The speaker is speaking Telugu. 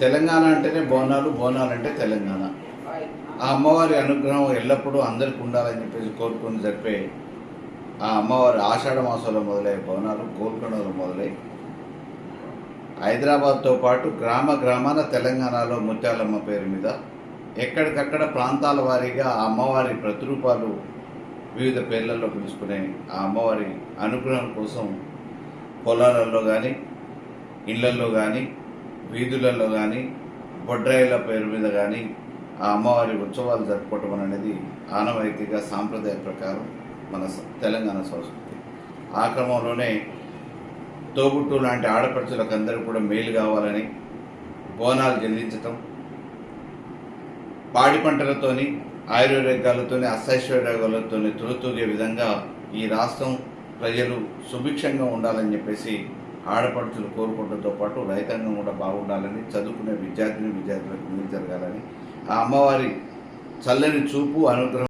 తెలంగాణ అంటేనే బోనాలు బోనాలు అంటే తెలంగాణ. ఆ అమ్మవారి అనుగ్రహం ఎల్లప్పుడూ అందరికి ఉండాలని చెప్పేసి కోరుకొని జరిపే ఆ అమ్మవారి ఆషాఢ మాసంలో మొదలయ్యే బోనాలు గోల్కొండలో మొదలై హైదరాబాద్తో పాటు గ్రామ గ్రామాన తెలంగాణలో ముత్యాలమ్మ పేరు మీద ఎక్కడికక్కడ ప్రాంతాల వారీగా ఆ అమ్మవారి ప్రతిరూపాలు వివిధ పేర్లలో పిలుచుకునే ఆ అమ్మవారి అనుగ్రహం కోసం పొలాలలో కానీ ఇళ్ళల్లో కానీ వీధులలో కానీ బొడ్రాయిల పేరు మీద కానీ ఆ అమ్మవారి ఉత్సవాలు జరుపుకోవటం అనేది ఆనవాయితీగా సాంప్రదాయ ప్రకారం మన తెలంగాణ సంస్కృతి. ఆ క్రమంలోనే తోబుట్టు లాంటి ఆడపడుచులకు అందరూ కూడా మేలు కావాలని బోనాలు చెల్లించటం పాడి పంటలతోని ఆయుర్వేదాలతోని అష్టైశ్వర్యాలతోని తులుతూగే విధంగా ఈ రాష్ట్రం ప్రజలు సుభిక్షంగా ఉండాలని చెప్పేసి ఆడపడుచులు కోరుకోవడంతో పాటు రైతాంగం కూడా బాగుండాలని చదువుకునే విద్యార్థిని విద్యార్థులకు మేలు జరగాలని ఆ అమ్మవారి చల్లని చూపు అనుగ్రహం